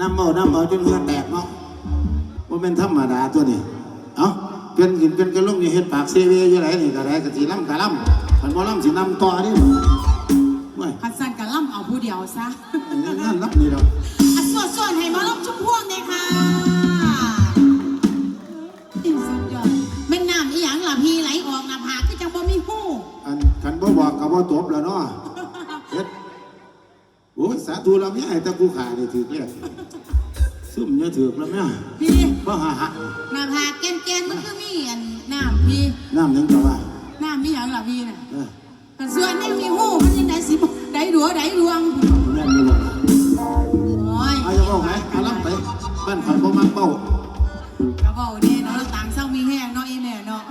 น้ำเมาน้ำเมาจนเหงื่อแตกเนาะว่าเป็นธรรมดาตัวนี้เอ้าเป็นกินเป็นกระลุกนี่เฮ็ดปากเซเวอยู่ไหนนี่ก็ได้กะสิล่ำกะล่ำขันบ่ล่ำสินำต่อนี่เว้ยพัดสันกะล่ำเอาผู้เดียวซะอันนี้นั่นรับนี่ดอกอะส่วนส่วนให้หมาล่ำชุ่มพวงเลยค่ะอิ่มสุดยอดแม่น้ำอีหยังล่ะพี่ไหลออกหน้าผากก็จังบ่มีหู้อันขันบ่บอกก็บ่จบแล้วเนาะเฮ็ด โอ้ยสาธุเราไม่ให้แตะกูขานี่ถือเลยซุ่มเนี่ยถือแล้วแม่พี่บ่หาหาหน้าผากแก่นๆมันคือมีอันน้ำพี่น้ำหนึงก็ว่าน้ำมีหยังล่ะพี่น่ะเออแต่ส่วนนี่มีหู้มันยังได้สิบ่ได้ดัวได้ดวงแม่นอยู่บ่โอ้ยเอาจะบอกไหมเอาล่ำไปบ้านข่อยบ่มักเป้ากระเป๋าเนี่ยเนาะต่างเศร้ามีแห้งเนาะอีแม่เนาะ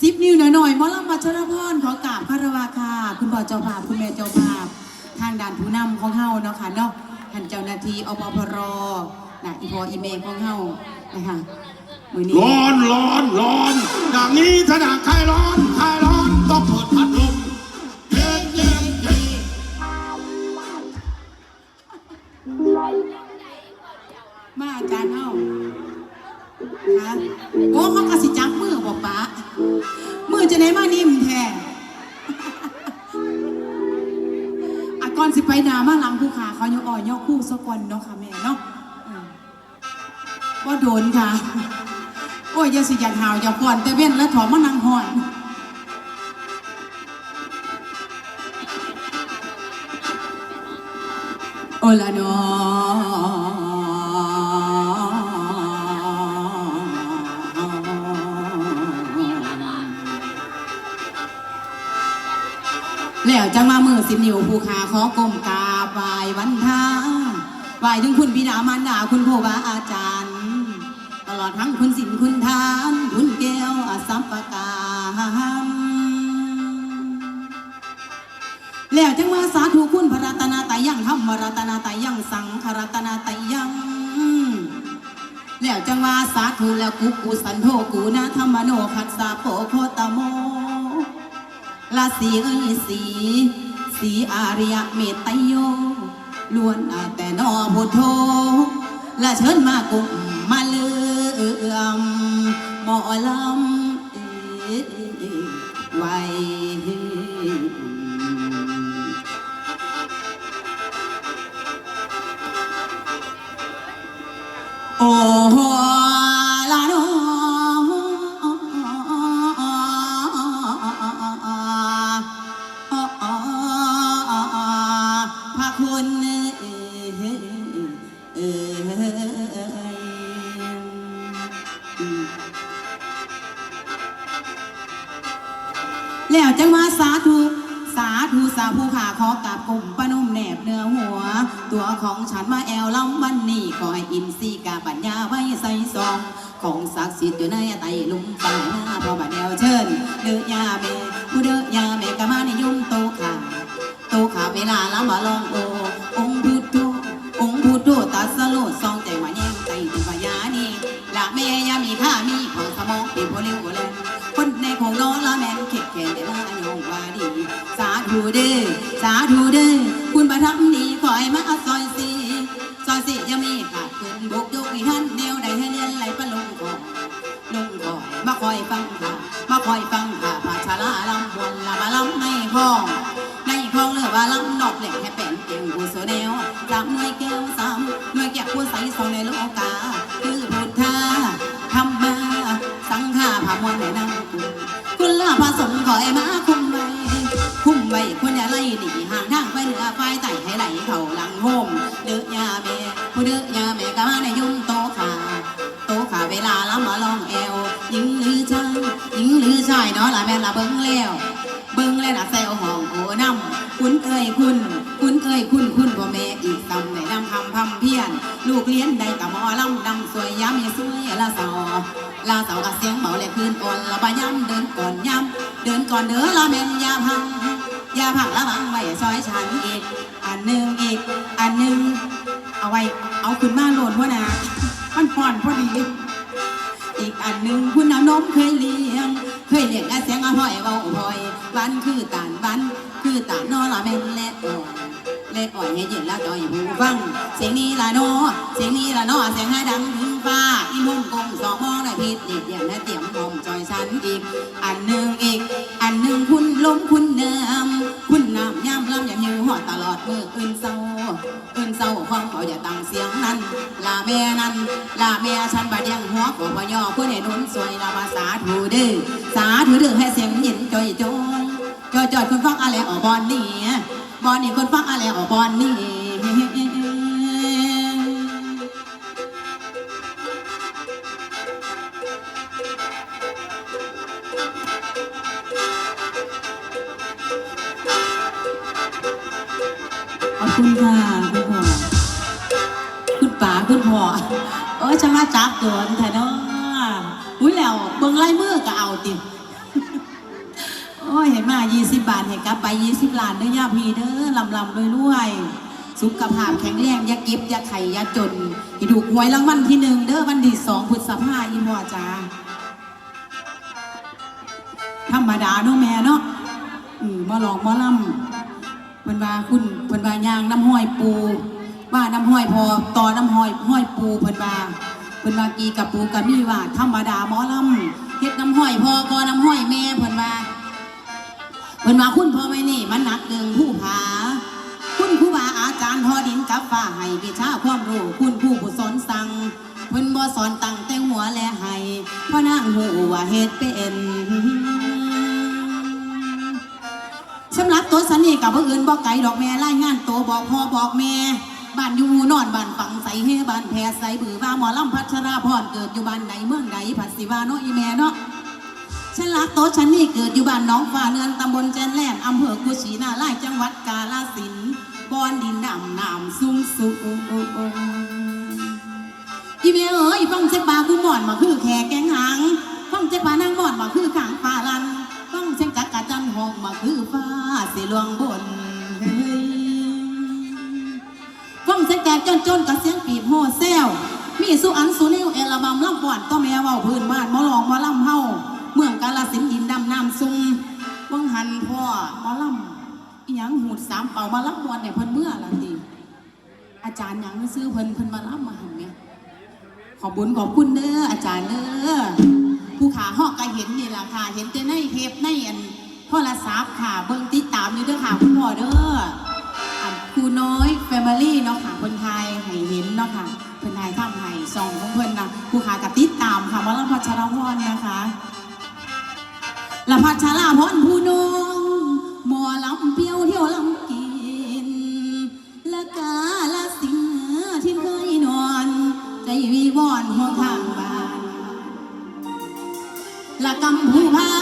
สิบนิ้วหน่อยๆหมอลำวัชรพรขอกราบคารวะค่ะ คุณพ่อเจ้าภาพ คุณแม่เจ้าภาพ ทางด่านผู้นำของเฮาเนาะค่ะเนาะท่านเจ้าหน้าที่อปพรนะอีพออีเมของเฮานะคะมือนี้ร้อนร้อนร้อนอย่างนี้ถ้าอยากคลายร้อนคลายร้อนต้องเปิดพัดลมเย็นเย็นเย็นมาอาจารย์เฮาคะโอ้เขากระสิจับมือบอกป้ามือจะไหนมานิ่ ไปนามาหลังผู้ขาเขายกอ่อยยกคู่สกอนเนาะค่ะแม่เนาะว่าโดนค่ะ โอ้ยอย่าสิอย่าหาวอย่าก่อนแต่เว้นและถอมมานังหอนโอละเนา แล้วจังมามือสิบนิ้วผู้ขาขอกลมกาบไหววันทาไหวถึงคุณบิดามารดาคุณพ่อบาอาจารย์ ตลอดทั้งคุณสินคุณทาน คุณแก้วอาสัมปการแล้วจังว่าสาธุคุณพระรัตนาตรยังธรรมรัตนาตรยังสังขรัตนาตรยังแล้วจังว่าสาธุแล้วกุกุสันโธกูนะธรรมโนคัสสะโพโคตโม ลาสีเอ้ยสี สีอาริยเมตโยล้วนแต่นอพุทโธและเชิญมากุมมาเลือมหมอลำเอ่ยไว้โอ้ แล้วจังว่าสาธุสาธุสาผู้ขาขอกับกลุ่มปนุ่มแนบเนื้อหัว ตัวของฉันมาแอวลำวันนี้ขอให้อินทรีกาปัญญาไว้ใส่ซองของศักดิ์สิทธิ์อยู่ในไตลุมตายหน้าพอบัดเดวเชิญเดือยาเมผู้เดือยาเมกะมาในยุ่งโตขาโตขาเวลาละมาลองโอองพุทโธองพุทโธตัดสโลดซองใจว่าแย่งไตตุปยานีละเมยามีค่ามีของสมองเป็นโพลิวแลนคน ในขอน้องละแมนเข็ดแขนได้ละอันยองว่าดี สาธุเด้อสาธุเด้อคุณประทับดีคอยมาซอย หนีห่างทางไปเหนือไฟไต่ให้ไหลเขาหลังโฮมเดือยาเมผู้เดือยาเมก็มาในยุ่งโตขาโตขาเวลาล้ำมาลองแอวยิงหรือชายยิงหรือชายเนาะละแม่ละเบิ้งแล้วเบิ้งแล้วนะแซวห้องโอ้น้ำคุณเอ้ยคุณคุณเอ้ยคุณคุณพ่อแม่อีกตำในนำคำพำเพียน ลูกเลี้ยนได้กับหมอลำดำสวยย้ำมีสวยละสาวลาสาวกับเสียงเบาและคืนอ่อนละบาย้ำเดินก่อนย้ำเดินก่อนเด้อละแม่นยาพัง อย่าผักละบังไว้ซอยฉันอีก อันหนึ่งอีก อันหนึ่งเอาไว้เอาขึ้นมาโหลดพ่อนะมันผ่อนพอดี อีกอันหนึ่งคุณน้ำนมเคยเลี้ยง เคยเลี้ยงอาเสียงอาห้อยเบาพอยวันคือตานวันคือตานนอละแม่นและอ่อนเล่นอ่อยให้เย็นแล้วจอยหูฟัง เสียงนี้ละเนาะเสียงนี้ละเนาะเสียงให้ดังถึง ฟ้าอีมุ่งกงสองมองได้พิษเด็ดเดี่ยมและเตรียมหอมจอยฉันอีก อันหนึ่งอีก อันหนึ่งคุณล้มคุณเนิมคุณน้ำย่ำลำอย่าหิวหอดตลอดมืออื่นเศร้าอื่นเศร้าความเขาอย่าตั้งเสียงนั้น ลาแม่นั้นลาแม่ฉันบาดยังหัวกบยอคุณเห็นนุนสวยลาภาษาถูเด้อสาถูเด้อให้เสียงเย็นจอยจอยจอยจอยคนฟังอะไรออกบอลนี่บอลนี่คนฟังอะไรออกบอลนี่ ขอบคุณค่ะคุณพ่อคุณป๋าคุณพ่อเออฉันมาจับตัวนี่แท้เนาะอุ้ยแล้วเบิ่งไล่มือก็เอาติโอ้ยเห็นมา 20 บาทเห็นกลับไป 20 ล้านเด้อย่าพี่เด้อลำลำรวยรวยสุขภาพแข็งแรงอย่าเก็บอย่าไข่อย่าจนให้ถูกหวยรางวัลที่หนึ่งเด้อวันที่สองพฤษภาอีพ่อจ้า ธรรมดาเนาะแม่เนาะอืมมาลองมาล่ำเพิ่นว่าคุณเพิ่นว่ายางน้ำห้อยปูว่าน้ำห้อยพอต่อน้ำห้อยห้อยปูเพิ่นว่าเพิ่นว่ากีกับปูกับมีว่าธรรมดาหมอล่ำเฮ็ดน้ำห้อยพอก็น้ำห้อยแม่เพิ่นว่าเพิ่นว่าคุณพ่อไม่นี่มันหนักเกินผู้ผาคุณครูบาอาจารย์ทอดินกับฟ้าให้วิชาความรู้คุณผู้ผู้สอนสั่งเพิ่นบ่สอนตั้งแต่หัวและให้พราะนางหูว่าเฮ็ดเป็น ตัวสันนี่กับผู้อื่นบอกไก่ดอกแม่รายงานตัวบอกพ่อบอกแม่บ้านอยู่หมู่นอนบ้านฝังใสเฮบ้านแพรใสบือว่าหมอลำพัชราพรเกิดอยู่บ้านไหนเมืองไหนผัดสิวาเนาะอีแม่เนาะฉันรักโตวฉันนี่เกิดอยู่บ้านน้องฟ้าเนือนตำบลแจนแลมอำเภอกุชินาไล่จังหวัดกาฬสินบอนดินดำน้ำสูงสูงอีเมเอ้ยฟังเจ็บปากูหมอนมาคือแขกแกงหางฟังเจ็บปานางหมอนมาคือขางฟ้าลัน จันห้องมาคือฟ้าสีลวงบนเฮ้ยฟังเสียงแกจนจนกับเสียงปีบโฮแซวมีสุอันสุนิวเอลบัมลำก่อนก็แม่ว้าพื้นบ้านมอลองมอลำเฮาเมืองกาลสินธุ์ดินดำน้ำซุงวังหันพ่อมอลำอีหยังหูดสามเป่ามาลำมวนเนี่ยเพิ่นเมื่อละติอาจารย์ยังซื้อเพิ่นเพิ่นมาลำมาหันเนี่ยขอบบุญขอบคุณเด้ออาจารย์เด้อผู้ขาหอกก็เห็นนี่แหละค่ะ เห็นแต่ในเทปในอัน โทรศัพท์ค่ะ เบิ่งติดตามอยู่เด้อค่ะคุณพ่อเด้ออันครูน้อยแฟมิลี่เนาะค่ะคนไทยให้เห็นเนาะค่ะเพิ่นไทยทำให้ซองของเพิ่นนะผู้ขากับติดตามค่ะว่าลพัชรพรเนี่ยนะคะลำพัชราพรผู้น้องหมอลำเปียวเที่ยวลำกินละกาละสิงที่เคยนอนใจวีวอนหัวทางบ้านละกำผู้พา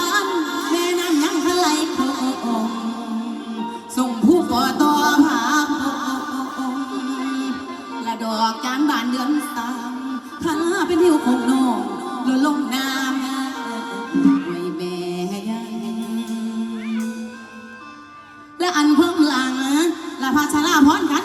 ส่งผู้ก่อต่อผาโคงละดอกจานบานเดือนสามข้าเป็นหิวคงนองหล่นลงน้ำไม่แม่ยังและอันเพิ่มหลังและภาชราพรกัน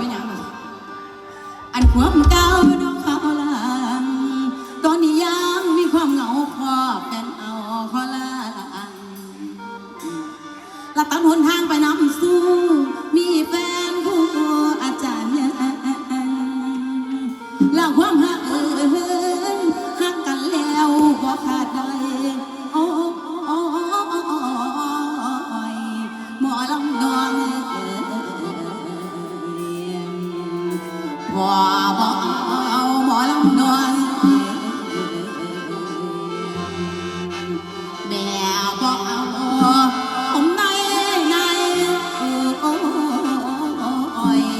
พี่น้อ hòa bóng mỏ lòng non mẹ bóng hôm nay nay ôi.